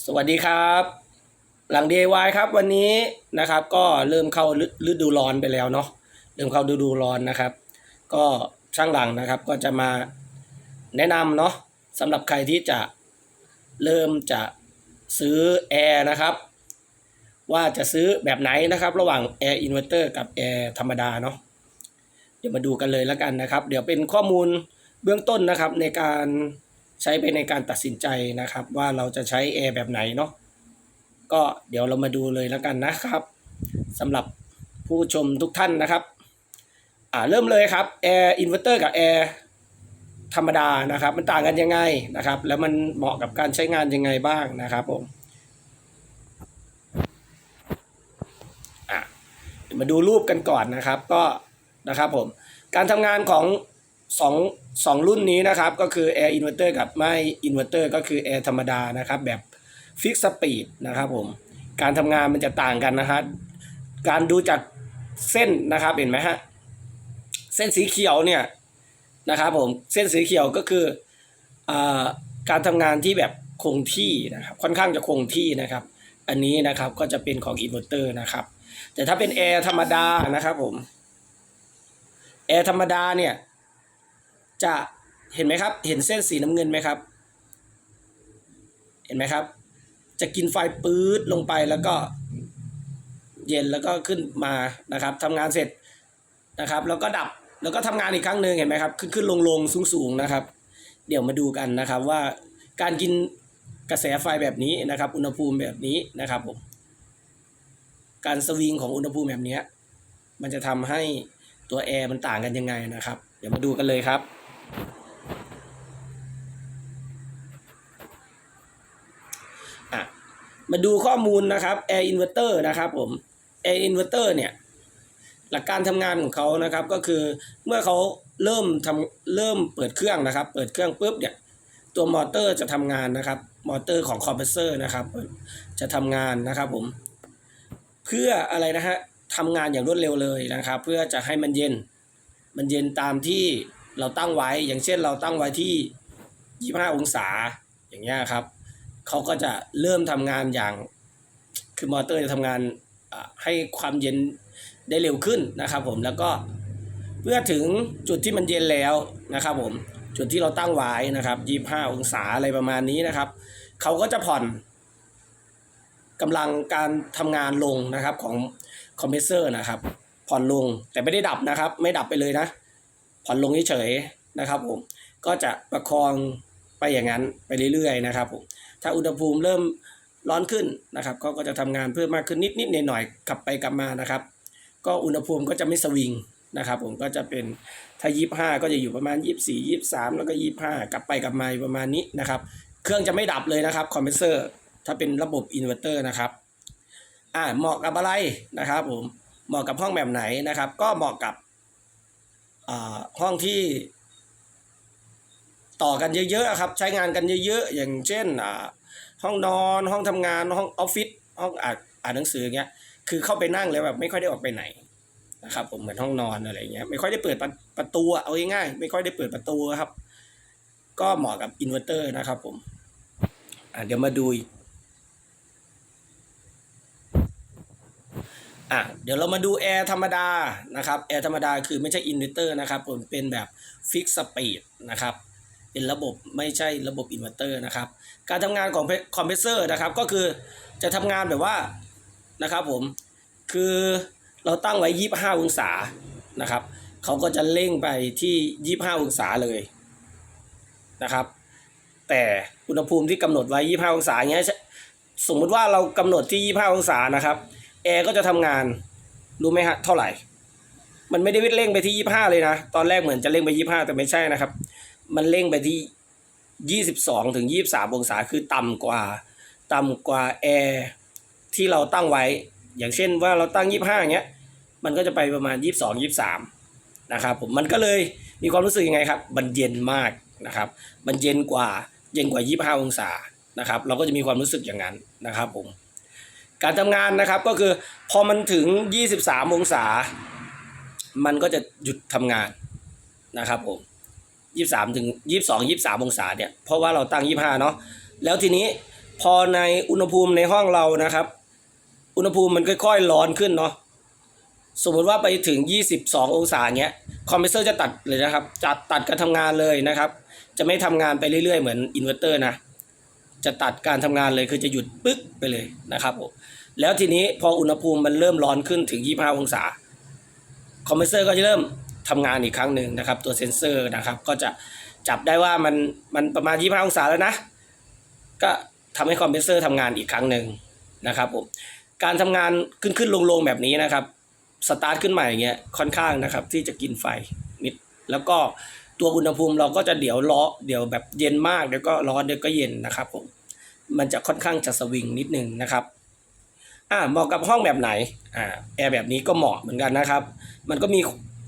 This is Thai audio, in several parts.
สวัสดีครับ หลัง DIY ครับวันนี้นะครับก็เริ่มเข้าฤฤดูร้อนไปแล้วเนาะเริ่มเข้าฤดูร้อนนะครับ ก็ช่างหลังนะครับก็จะมาแนะนำเนาะสำหรับใครที่จะเริ่มจะซื้อแอร์นะครับ ว่าจะซื้อแบบไหนนะครับ ระหว่างแอร์อินเวอร์เตอร์กับแอร์ธรรมดาเนาะเดี๋ยวมาดูกันเลยแล้วกันนะครับ เดี๋ยวเป็นข้อมูลเบื้องต้นนะครับในการ ใช้ไปในการตัดสินใจนะครับ ว่าเราจะใช้แอร์แบบไหนเนาะก็เดี๋ยวเรามาดูเลยแล้วกันนะครับสำหรับผู้ชมทุกท่านนะครับอ่าเริ่มเลยครับแอร์อินเวอร์เตอร์กับแอร์ธรรมดานะครับ มันต่างกันยังไงนะครับ แล้วมันเหมาะกับการใช้งานยังไงบ้างนะครับผมมาดูรูปกันก่อนนะครับ ก็นะครับผมการทำงานของ สองสองรุ่นนี้นะครับก็คือ Air Inverter กับไม่ Inverter ก็คือ Air ธรรมดานะครับแบบ Fix Speed นะครับผมการทำงานมันจะต่างกันนะครับการดูจากเส้นนะครับเห็นไหมฮะเส้นสีเขียวเนี่ยนะครับผมเส้นสีเขียวก็คืออการทำงานที่แบบคงที่นะครับค่อนข้างจะคงที่นะครับ อันนี้นะครับก็จะเป็นของอินเวอร์เตอร์นะครับแต่ถ้าเป็นแอร์ธรรมดานะครับผมแอร์ธรรมดาเนี่ย จะเห็นไหมครับ เห็นเส้นสีน้ำเงินไหมครับ เห็นไหมครับ จะกินไฟปื๊ดลงไปแล้วก็เย็นแล้วก็ขึ้นมานะครับทำงานเสร็จนะครับ แล้วก็ดับแล้วก็ทำงานอีกครั้งหนึ่งเห็นไหมครับ ขึ้นขึ้นลงลงสูงสูงนะครับ เดี๋ยวมาดูกันนะครับว่าการกินกระแสไฟแบบนี้นะครับ อุณหภูมิแบบนี้นะครับผมการสวิงของอุณหภูมิแบบนี้มันจะทำให้ตัวแอร์มันต่างกันยังไงนะครับ เดี๋ยวมาดูกันเลยครับ อะมาดูข้อมูลนะครับ Air Inverter นะครับผม Air Inverter เนี่ย หลักการทำงานของเขานะครับก็คือเมื่อเขาเริ่มทำเริ่มเปิดเครื่องนะครับ เปิดเครื่องปุ๊บเนี่ยตัวมอเตอร์จะทำงานนะครับ มอเตอร์ของคอมเพรสเซอร์นะครับ จะทำงานนะครับผม เพื่ออะไรนะฮะทำงานอย่างรวดเร็วเลยนะครับ เพื่อจะให้มันเย็น มันเย็นตามที่ เราตั้งไว้ อย่างเช่นเราตั้งไว้ที่25องศาอย่างเงี้ยครับเขาก็จะเริ่มทำงานอย่างคือมอเตอร์จะทำงานให้ความเย็นได้เร็วขึ้นนะครับผมแล้วก็เมื่อถึงจุดที่มันเย็นแล้วนะครับผมจุดที่เราตั้งไว้นะครับ25องศาอะไรประมาณนี้นะครับเขาก็จะผ่อนกำลังการทำงานลงนะครับของคอมเพรสเซอร์นะครับผ่อนลงแต่ไม่ได้ดับนะครับ ไม่ดับไปเลยนะ ผ่อนลงเฉยๆนะครับผมก็จะประคองไปอย่างนั้นไปเรื่อยๆนะครับผมถ้าอุณหภูมิเริ่มร้อนขึ้นนะครับเขาก็จะทำงานเพิ่มมากขึ้นนิดๆหน่อยๆกลับไปกลับมานะครับ ก็อุณหภูมิก็จะไม่สวิงนะครับ ผมก็จะเป็นถ้ายี่ห้าก็จะอยู่ประมาณยี่สี่ยี่สามแล้วก็ยี่ห้ากลับไปกลับมาประมาณนี้นะครับ เครื่องจะไม่ดับเลยนะครับคอมเพรสเซอร์ถ้าเป็นระบบอินเวอร์เตอร์นะครับอ่าเหมาะกับอะไรนะครับผมเหมาะกับห้องแบบไหนนะครับ ก็เหมาะกับ ห้องที่ต่อกันเยอะๆครับ ใช้งานกันเยอะๆ อย่างเช่นห้องนอนห้องทำงานห้องออฟฟิศห้องอ่านอ่านหนังสืออย่างเงี้ยคือเข้าไปนั่งแล้วแบบไม่ค่อยได้ออกไปไหนนะครับผมเหมือนห้องนอนอะไรเงี้ยไม่ค่อยได้เปิดประประตูเอาง่ายๆไม่ค่อยได้เปิดประตูครับ ก็เหมาะกับอินเวอร์เตอร์นะครับผมเดี๋ยวมาดู อะเดี๋ยวเรามาดูแอร์ธรรมดานะครับแอร์ธรรมดาคือไม่ใช่อินเวอร์เตอร์นะครับผมเป็นแบบฟิกสปีดนะครับเป็นระบบไม่ใช่ระบบอินเวอร์เตอร์นะครับการทำงานของคอมเพรสเซอร์นะครับก็คือจะทำงานแบบว่านะครับผมคือเราตั้งไว้ 25 องศานะครับเขาก็จะเร่งไปที่ 25 องศาเลยนะครับแต่อุณหภูมิที่กำหนดไว้ 25 องศาอย่าเงี้ยสมมุติว่าเรากำหนดที่ 25 องศานะครับ แอร์ก็จะทำงาน รู้ไหมฮะ เท่าไหร่ มันไม่ได้เร่งไปที่25เลยนะ ตอนแรกเหมือนจะเร่งไป25แต่ไม่ใช่นะครับ มันเร่งไปที่22ถึง23องศาคือต่ำกว่า ต่ำกว่าแอร์ที่เราตั้งไว้ อย่างเช่นว่าเราตั้ง25อย่างเงี้ย มันก็จะไปประมาณ22 23นะครับผมมันก็เลยมีความรู้สึกยังไงครับ มันเย็นมากนะครับ มันเย็นกว่าเย็นกว่า 25 องศานะครับ เราก็จะมีความรู้สึกอย่างนั้นนะครับผม การทำงานนะครับก็คือพอมันถึง 23 องศา มันก็จะหยุดทำงานนะครับผมยี่สามถึงยี่สองศาเนี่ย เพราะว่าเราตั้งยี่ห้าเนาะแล้วทีนี้พอในอุณหภูมิในห้องเรานะครับ อุณหภูมิมันค่อยๆร้อนขึ้นเนาะสมมติว่าไปถึง 22 องศาเงี้ยคอมเพรสเซอร์จะตัดเลยนะครับจัดตัดการทำงานเลยนะครับ จะไม่ทำงานไปเรื่อยๆ เหมือนอินเวอร์เตอร์นะ จะตัดการทำงานเลยคือจะหยุดปึ๊กไปเลยนะครับผมแล้วทีนี้พออุณหภูมิมันเริ่มร้อนขึ้นถึง 25 องศา คอมเพรสเซอร์ก็จะเริ่มทำงานอีกครั้งหนึ่งนะครับ ตัวเซ็นเซอร์นะครับ ก็จะจับได้ว่ามันมันประมาณ 25 องศาแล้วนะ ก็ทำให้คอมเพรสเซอร์ทำงานอีกครั้งหนึ่งนะครับผมการทำงานขึ้นขึ้นลงลงแบบนี้นะครับสตาร์ทขึ้นใหม่อย่างเงี้ยค่อนข้างนะครับที่จะกินไฟนิดแล้วก็ ตัวอุณหภูมิเราก็จะเดี๋ยวล้อเดี๋ยวแบบเย็นมากเดี๋ยวก็ร้อนเดี๋ยวก็เย็นนะครับผมมันจะค่อนข้างจะสวิงนิดนึงนะครับอ่าเหมาะกับห้องแบบไหนอ่าแอร์แบบนี้ก็เหมาะเหมือนกันนะครับ มันก็มี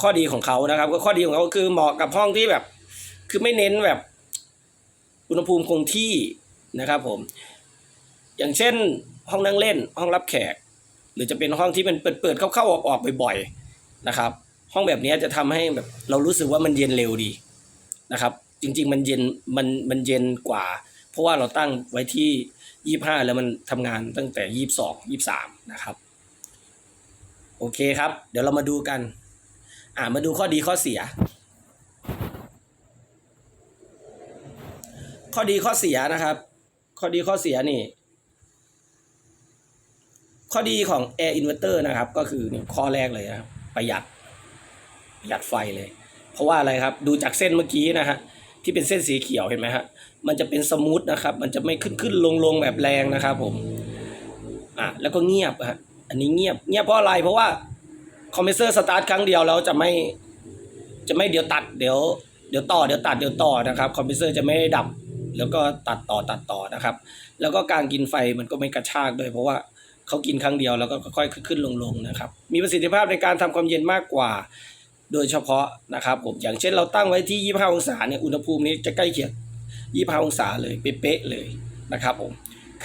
ข้อดีของเขานะครับ ก็ข้อดีของเขาคือเหมาะกับห้องที่แบบ คือไม่เน้นแบบ อุณหภูมิคงที่นะครับผม อย่างเช่นห้องนั่งเล่นห้องรับแขก หรือจะเป็นห้องที่มันเปิดเปิดเข้าเข้าออกออกบ่อยๆนะครับ ห้องแบบนี้จะทำให้แบบเรารู้สึกว่ามันเย็นเร็วดีนะครับ จริง ๆ มันเย็นมันมันเย็นกว่า เพราะว่าเราตั้งไว้ที่ยี่ห้าแล้วมันทำงานตั้งแต่ยี่สองยี่สามนะครับ โอเคครับ เดี๋ยวเรามาดูกัน อ่ามาดูข้อดีข้อเสีย ข้อดีข้อเสียนะครับ ข้อดีข้อเสียนี่ ข้อดีของ Air Inverter นะครับ ก็คือนี่ข้อแรกเลยนะรประหยัด ประหยัดไฟเลย เพราะว่าอะไรครับดูจากเส้นเมื่อกี้นะฮะที่เป็นเส้นสีเขียวเห็นไหมฮะมันจะเป็นสมูทนะครับ มันจะไม่ขึ้นขึ้นลงลงแบบแรงนะครับผมอะแล้วก็เงียบฮะอันนี้เงียบเงียบเพราะอะไรเพราะว่าคอมเพรสเซอร์สตาร์ทครั้งเดียวแล้วจะไม่จะไม่เดี๋ยวตัดเดี๋ยวเดี๋ยวต่อเดี๋ยวตัดเดี๋ยวต่อนะครับคอมเพรสเซอร์จะไม่ดับ แล้วก็ตัดต่อตัดต่อนะครับ แล้วก็การกินไฟมันก็ไม่กระชากด้วยเพราะว่าเขากินครั้งเดียวแล้วก็ค่อยขึ้นๆลงๆนะครับ มีประสิทธิภาพในการทำความเย็นมากกว่า โดยเฉพาะนะครับผมอย่างเช่นเราตั้งไว้ที่ 25 องศาเนี่ยอุณหภูมินี้จะใกล้เคียง 25 องศาเลยเป๊ะเลยนะครับผม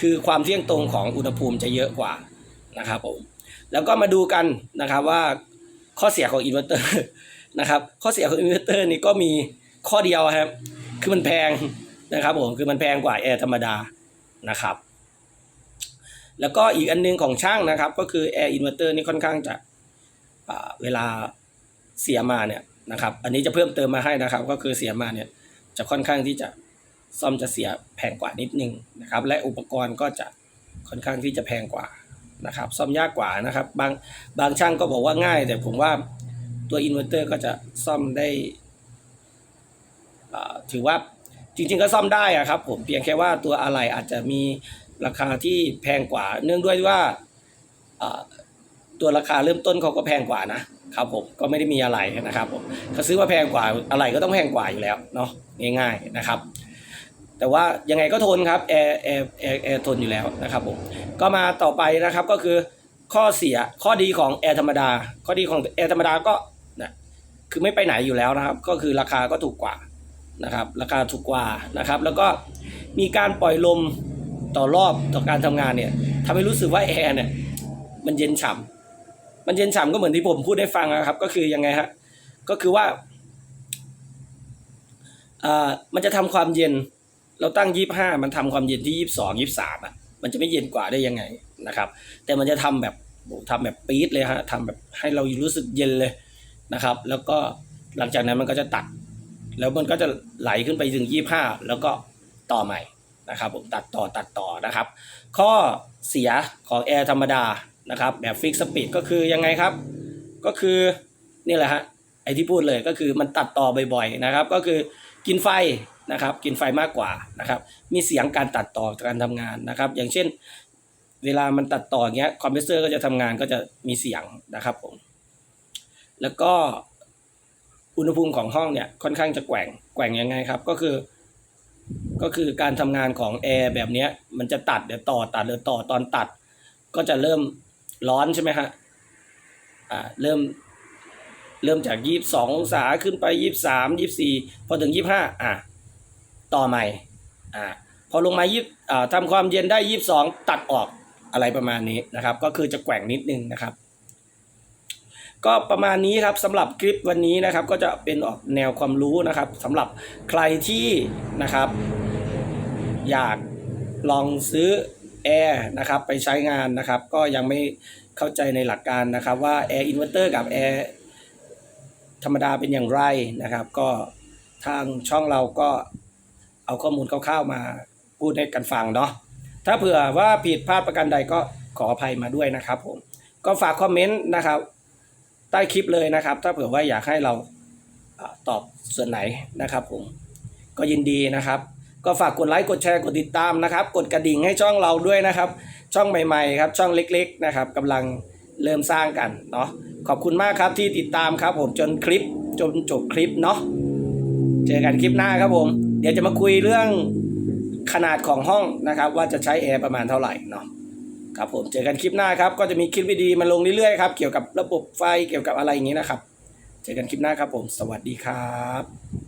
คือความเที่ยงตรงของอุณหภูมิจะเยอะกว่านะครับผมแล้วก็มาดูกันนะครับว่าข้อเสียของอินเวอร์เตอร์นะครับข้อเสียของอินเวอร์เตอร์นี่ก็มีข้อเดียวครับคือมันแพงนะครับผมคือมันแพงกว่าแอร์ธรรมดานะครับแล้วก็อีกอันนึงของช่างนะครับ ก็คือแอร์อินเวอร์เตอร์นี่ค่อนข้างจะเวลา เสียมาเนี่ยนะครับ อันนี้จะเพิ่มเติมมาให้นะครับ ก็คือเสียมาเนี่ยจะค่อนข้างที่จะซ่อมจะเสียแพงกว่านิดนึงนะครับ และอุปกรณ์ก็จะค่อนข้างที่จะแพงกว่านะครับ ซ่อมยากกว่านะครับ บางบางช่างก็บอกว่าง่าย แต่ผมว่าตัวอินเวอร์เตอร์ก็จะซ่อมได้อ่าถือว่าจริง ๆ ก็ซ่อมได้อะครับ ผมเพียงแค่ว่าตัวอะไหล่อาจจะมีราคาที่แพงกว่า เนื่องด้วยว่าตัวราคาเริ่มต้นเขาก็แพงกว่านะ ครับผมก็ไม่ได้มีอะไรนะครับผมเขาซื้อมาแพงกว่าอะไรก็ต้องแพงกว่าอยู่แล้วเนาะง่ายๆนะครับ แต่ว่ายังไงก็ทนครับแอร์แอร์แอร์แอร์ทนอยู่แล้วนะครับผมก็มาต่อไปนะครับก็คือข้อเสียข้อดีของแอร์ธรรมดา ข้อดีของแอร์ธรรมดาก็นะคือไม่ไปไหนอยู่แล้วนะครับ ก็คือราคาก็ถูกกว่านะครับราคาถูกกว่านะครับ แล้วก็มีการปล่อยลมต่อรอบต่อการทำงานเนี่ยทำให้รู้สึกว่าแอร์เนี่ยมันเย็นฉ่ำ มันเย็นฉ่ำก็เหมือนที่ผมพูดได้ฟังนะครับ ก็คือยังไงฮะก็คือว่าอ่ามันจะทำความเย็น เราตั้งยี่ห้ามันทำความเย็นที่ยี่สองยี่สามอะมันจะไม่เย็นกว่าได้ยังไงนะครับ แต่มันจะทำแบบโอ้ทำแบบปี๊ดเลยฮะทำแบบให้เรารู้สึกเย็นเลยนะครับ แล้วก็หลังจากนั้นมันก็จะตัด แล้วมันก็จะไหลขึ้นไปถึงยี่ห้าแล้วก็ต่อใหม่นะครับผมตัดต่อตัดต่อนะครับ ข้อเสียของแอร์ธรรมดา นะครับแบบฟิกสปีดก็คือยังไงครับ ก็คือนี่แหละฮะไอที่พูดเลยก็คือมันตัดต่อบ่อยๆนะครับ ก็คือกินไฟนะครับ กินไฟมากกว่านะครับ มีเสียงการตัดต่อการทำงานนะครับ อย่างเช่น เวลามันตัดต่ออย่างเงี้ยคอมเพรสเซอร์ก็จะทำงานก็จะมีเสียงนะครับผมแล้วก็อุณหภูมิของห้องเนี่ยค่อนข้างจะแกว่งแกว่งยังไงครับ ก็คือ ก็คือการทำงานของแอร์แบบเนี้ยมันจะตัดเดี๋ยวต่อตัดเดี๋ยวต่อตอนตัด ก็จะเริ่ม ร้อนใช่ไหมฮะอ่าเริ่มเริ่มจากยี่สิบสององศาขึ้นไปยี่สิบสามยี่สี่พอถึงยี่ห้าอะต่อใหม่อ่าพอลงมายี่อ่าทำความเย็นได้ยี่สิบสองตัดออกอะไรประมาณนี้นะครับ ก็คือจะแกว่งนิดนึงนะครับ ก็ประมาณนี้ครับสำหรับคลิปวันนี้นะครับ ก็จะเป็นออกแนวความรู้นะครับสำหรับใครที่นะครับ อยากลองซื้อ แอร์นะครับไปใช้งานนะครับ ก็ยังไม่เข้าใจในหลักการนะครับว่าแอร์อินเวอร์เตอร์กับแอร์ธรรมดาเป็นอย่างไรนะครับ ก็ทางช่องเราก็เอาข้อมูลคร่าวๆมาพูดให้กันฟังเนาะถ้าเผื่อว่าผิดพลาดประการใดก็ขออภัยมาด้วยนะครับผมก็ฝากคอมเมนต์นะครับใต้คลิปเลยนะครับ ถ้าเผื่อว่าอยากให้เราตอบส่วนไหนนะครับผมก็ยินดีนะครับ ก็ฝากกดไลค์กดแชร์กดติดตามนะครับ กดกระดิ่งให้ช่องเราด้วยนะครับ ช่องใหม่ๆครับช่องเล็กๆนะครับกำลังเริ่มสร้างกันเนาะขอบคุณมากครับที่ติดตามครับ ผมจนคลิปจนจบคลิปเนาะเจอกันคลิปหน้าครับผม เดี๋ยวจะมาคุยเรื่องขนาดของห้องนะครับ ว่าจะใช้แอร์ประมาณเท่าไหร่เนาะครับผมเจอกันคลิปหน้าครับ ก็จะมีคลิปวิดีมาลงเรื่อยๆครับเกี่ยวกับระบบไฟเกี่ยวกับอะไรอย่างนี้นะครับ เจอกันคลิปหน้าครับผม สวัสดีครับ